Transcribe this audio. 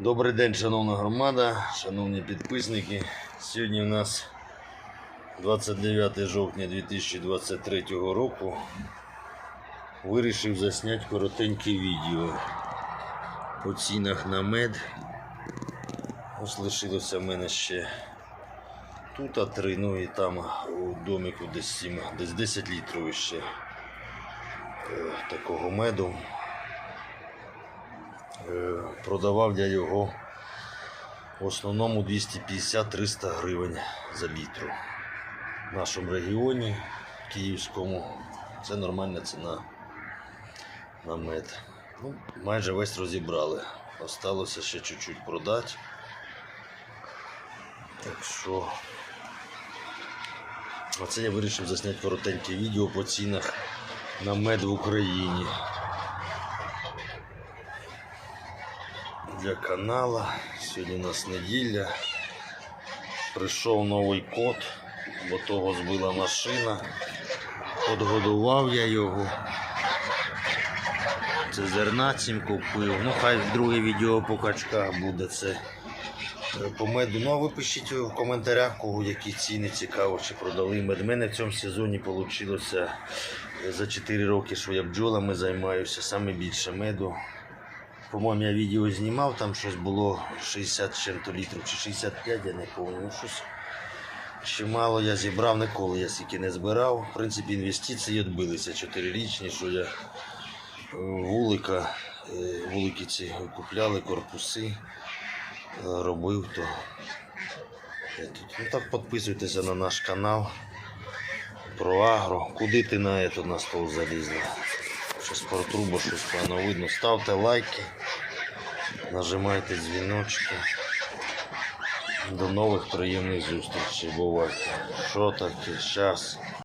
Добрий день, шановна громада, шановні підписники. Сьогодні у нас 29 жовтня 2023 року. Вирішив засняти коротеньке відео по цінах на мед. Ось лишилося в мене ще тут а три, ну і там у домику десь 7, десь 10 літрів ще е, такого меду. Е, Продавав я його в основному 250-300 гривень за літру. В нашому регіоні київському це нормальна ціна на мед. Ну, майже весь розібрали. Осталося ще чуть-чуть продати. Так що оце я вирішив засняти коротеньке відео по цінах на мед в Україні. Для канала. Сьогодні у нас неділя. Прийшов новий кот, бо того збила машина. Подгодував я його. Це зерна цим купив. Ну, хай друге відео по качках буде це е, по меду. Ну, а ви пишіть в коментарях, кого які ціни цікаво, чи продали мед. У мене в цьому сезоні вийшло за 4 роки, що я бджолами займаюся, саме більше меду. По-моєму, я відео знімав, там щось було 60 з чим-то літрів чи 65, я не пам'ятаю. Щось чимало я зібрав, ніколи я стільки не збирав. В принципі, інвестиції відбилися чотирирічні, що я е, вулика, е, вулики ці купляли, корпуси е, робив, то я тут. Ну так підписуйтеся на наш канал про агро. Куди ти на, это, на стол залізла? Щось про трубу, щось погано видно. Ставте лайки, нажимайте дзвіночки. До нових приємних зустрічей. Бувайте. Що таке? Щас.